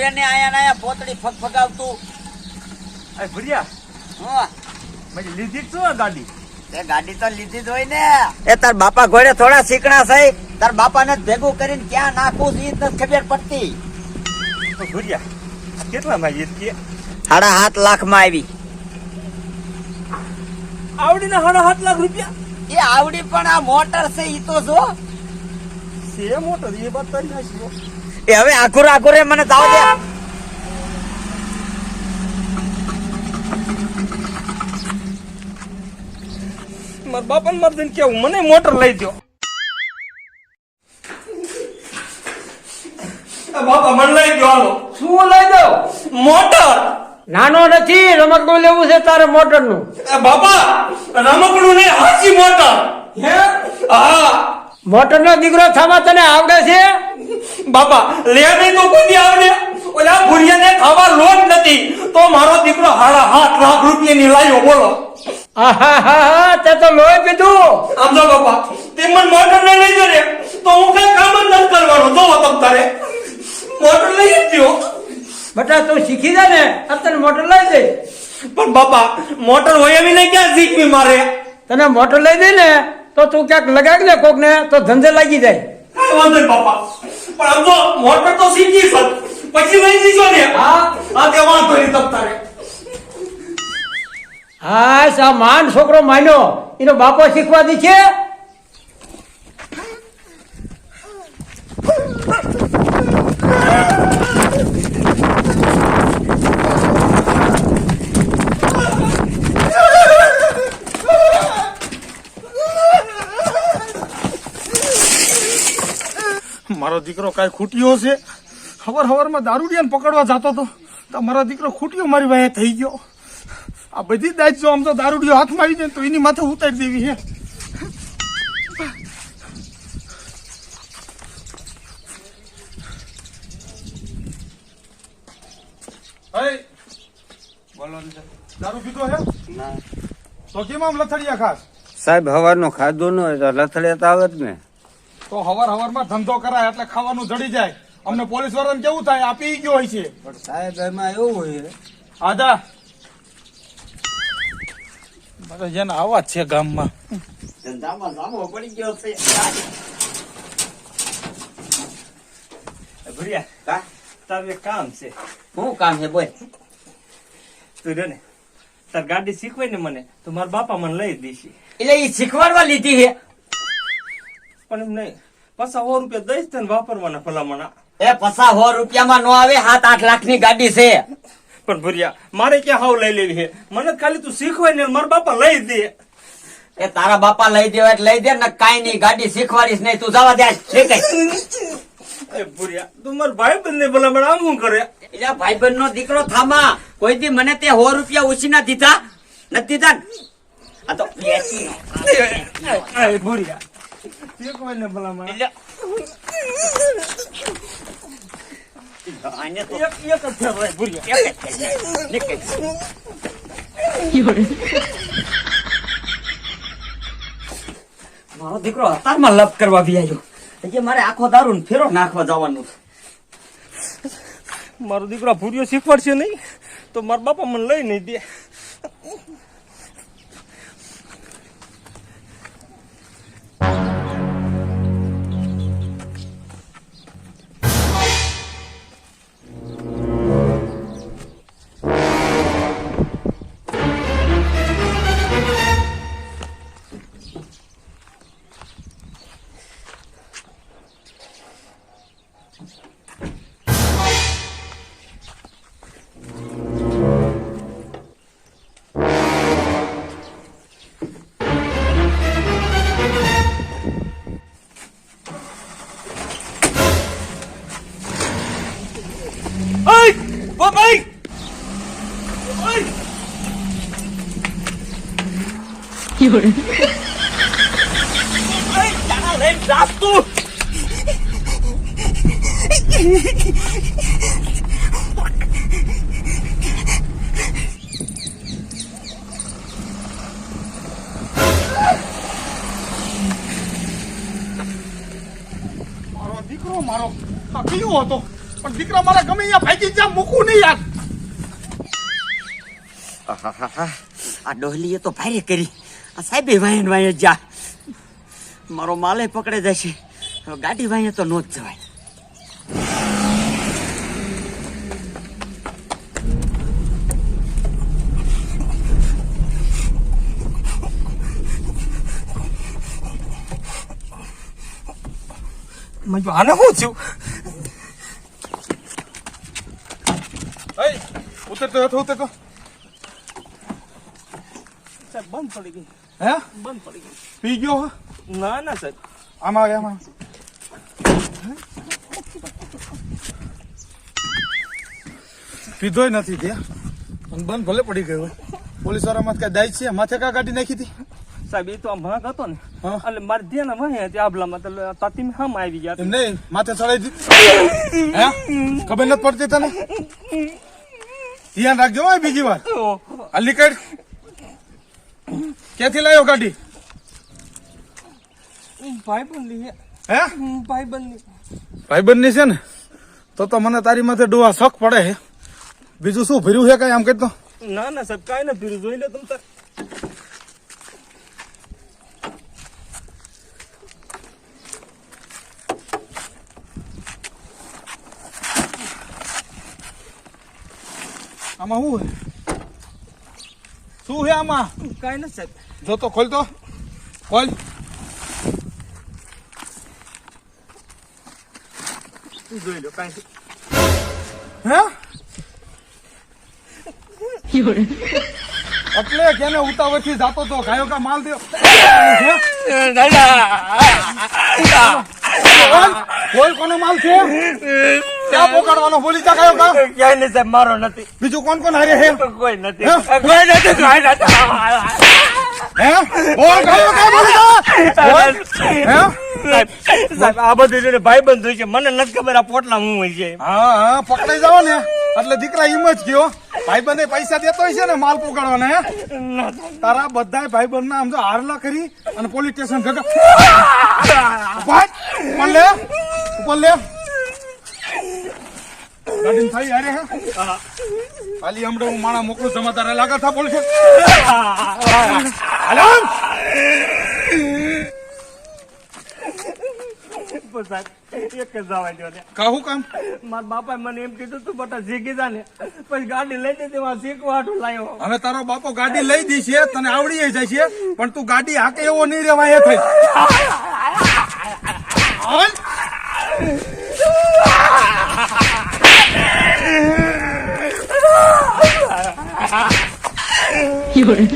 રે ને આયા ને આયા પોતડી ફગફગાવતું. અરે ભુરિયા હું. મેં લીધી શું ગાડી? તે ગાડી તો લીધી જ હોય ને. એ તાર બાપા ઘોડે થોડા શીકણા છે તાર બાપાને ભેગું કરીને ક્યાં નાખું છે ઈ જ ખબર પડતી. તો કેટલા માં કે સાડા સાત લાખમાં આવી. આવડીને સાડા સાત લાખ રૂપિયા? એ આવડી પણ આ મોટર છે ઈ તો જો. છે મોટર એ વાત તારી. એ હવે આખું આખું રે મને જાવ દે મારા બાપાને મારે જઈને કેવું? મને મોટર લઈ દો બાપા મને લઈ દો હાલો. શું લઈ દઉં મોટર! નાનો નથી રમકડું લેવું છે તારે મોટરનું એ બાપા રમકડું ને હાચી મોટર. હે? હા. મોટર નો દીકરો થવા તને આવડે છે? બાપા લે નહીં તો કોઈ આવડે? ઓલા ભુરિયાને ખાવા લોટ નથી. તો મારો દીકરો હાડા હાથ લાખ રૂપિયાની લાયો બોલો. આહાહા, તે તો લોહી પીધું. આમ બાપા તે મને મોટર ને લઈ જરે તો હું કઈ કામ જ નથી કરવાનું. જોવો તમ તારે. મોટર લઈ જ બેટા તું શીખી જા ને અત્યારે મોટર લઈ દે. પણ બાપા મોટર હોય એવી નહીં ક્યાં શીખવી મારે. તને મોટર લઈ દે ને તો તું ક્યાંક લગાડી દે કોક ને તો ધંધે લાગી જાય. કાંઈ વાંધો બાપા પણ આમ મોટર તો શીખી પછી લઈ દીધો ને. હા? આ તે વાંધો નહીં તમ તારે. હા સા માન છોકરો માન્યો? એનો બાપો શીખવા દી છે? મારો દીકરો કાંઈ ખૂટ્યો છે? હવાર હવારમાં દારૂડિયાને પકડવા જતો હતો તો મારો દીકરો ખૂટ્યો મારી વાહે થઈ ગયો. આ બધી દાજ જો આમ તો દારૂડિયો હાથમાં આવી જાય તો એની માથે ઉતારી દેવી છે હે બોલો ને. દારૂ પીધો હે? તો કેમ આમ લથડિયા ખાસ? સાહેબ હવારનો ખાધો ન હોય તો લથડે તો આવે જ ને. તો હવાર હવારમાં ધંધો કરાય એટલે ખાવાનું જડી જાય. અમને પોલીસ વાળાને કેવું થાય? આપી પી ગયો હોય છે. પણ સાહેબ એમાં એવું હોય. આદા. મારે જેને આવા જ છે ગામમાં. ધંધામાં લાંબો પડી ગયો છે. ભુરિયા કા? તારું એક કામ છે. શું કામ છે બોલ. તું રે ને તાર ગાડી શીખવે ને મને તો મારા બાપા મને લઈ દેશે. એટલે એ શીખવાડવા લીધી છે? પણ એમ નહીં. પાછા સો રૂપિયા દઈશ તને વાપરવાના ભલામણા. એ પસા સો રૂપિયામાં નો આવે સાત આઠ લાખની ગાડી છે. પણ ભુરિયા મારે ક્યાં હાવ લઈ લેવી છે? મને ખાલી તું શીખવાય ને મારા બાપા લઈ દે. એ તારા બાપા લઈ દેવા એટલે લઈ દે ને કાંઈ નહીં ગાડી શીખવાડીશ નહીં. તું જવા દે શીખાય એ ભૂરિયા તું મારા ભાઈ બંધ ને ભલામણ આમ શું કરે? એટલે ભાઈબંધ નો દીકરો થામા. કોઈ દી મને તે સો રૂપિયા ઉછીના દીધા. નથી દીધા આ તો નો. ભુરિયા. એટલે આને તો એક એક જ ફેરવાય ભુરિયા એક જ થઈ જાય. નીકળ. મારો દીકરો હતારમાં લપ કરવા બી આવ્યો એટલે મારે આખો દારૂ ને ફેરો નાખવા જવાનું મારો દીકરો ભૂર્યો શીખવાડશે નહીં તો મારા બાપા મને લઈ નહીં દે Ơi! Bố ơi! Ơi! Ơi! Đã lên rạp tôi! મારો દીકરો મારો આ કયો હતો પણ દીકરા મારા ગમે અહીંયા ભાગી જા મૂકું નહીં યાર. આ ડોહલીએ તો ભારે કરી. આ સાહેબે વાયન વાય જા. મારો માલે પકડે જશે. ગાડી વાય તો નો જ જવાય. મેં કીધું, આને શું થયું એ ઉતરતો હતો ઉતરતો. સાહેબ બંધ પડી ગઈ. હે? બંધ પડી ગઈ. પી ગયો હા? ના ના સાહેબ. આમાં આવ્યા આમાં. પીધોય નથી ત્યાં પણ બંધ ભલે પડી ગયો પોલીસ વાળામાં કઈ દાય છે? માથે કા કાઢી નાખી હતી? સાહેબ એ તો આમ ભાગ હતો ને. એટલે મારે ધ્યાન વહે ત્યાં આભલામાં. તો તાતી હામ આવી ગયા નહીં માથે ચડાઈ દીધી હે? ખબર નથી પડતી તને? ધ્યાન રાખજો હોય બીજી વાર હાલી કાઢ ક્યાંથી લાવ્યો ગાડી? ભાઈ બંધી હે. ભાઈ બંધી છે ને તો તો મને તારી માથે ડોવા શક પડે બીજું શું ભર્યું છે કઈ આમ કહેતો ના ના સાહેબ કાંઈ નથી ભર્યું. જોઈ લે તમ તાર. આમાં શું છે શું છે આમાં? કાંઈ નથી સાહેબ. જો તો ખોલ તો. ખોલ. જોઈ લો કાંઈ હે? એટલે કેને ઉતાવળથી જાતો તો ગાયો કા માલ દો કોઈ કોનો માલ છે? ક્યાં પોકાડવાનો? બોલી જા કા ક્યાંય નહીં સાહેબ મારો નથી. બીજું કોણ કોણ હારે હે કોઈ નથી. કોઈ નથી કોઈ નથી હે? બોલ કા બોલી જા. સાહેબ આ બધું ભાઈ બંધ છે. મને નથી ખબર આ પોટલા હું હોય છે. હા હા પકડાઈ જાવ ને. એટલે દીકરા એમ જ ગયો. ભાઈબંધે પૈસા દેતો હોય છે ને માલ પોકાડવાના તારા બધાય ભાઈબંધ આમ તો હારલા કરી અને પોલીસ સ્ટેશન ભેગા ઉપર લે. ઉપર લે. ગાડીને થઈ અરે હા? ખાલી હમણાં હું માણા મોકલું જમાદાર લાગા થા પોલીસ. હાલો? એક જ જવા દો ને. કહું કામ? મારા બાપાએ મને એમ કીધું તું બટા શીખી જા ને. પછી ગાડી લઈ માં શીખવા લાવ્યો હવે તારો બાપો ગાડી લઈ દી છે તને આવડી જાય છે પણ તું ગાડી હાકે એવો નહીં રેવાય એ થઈ. 有人，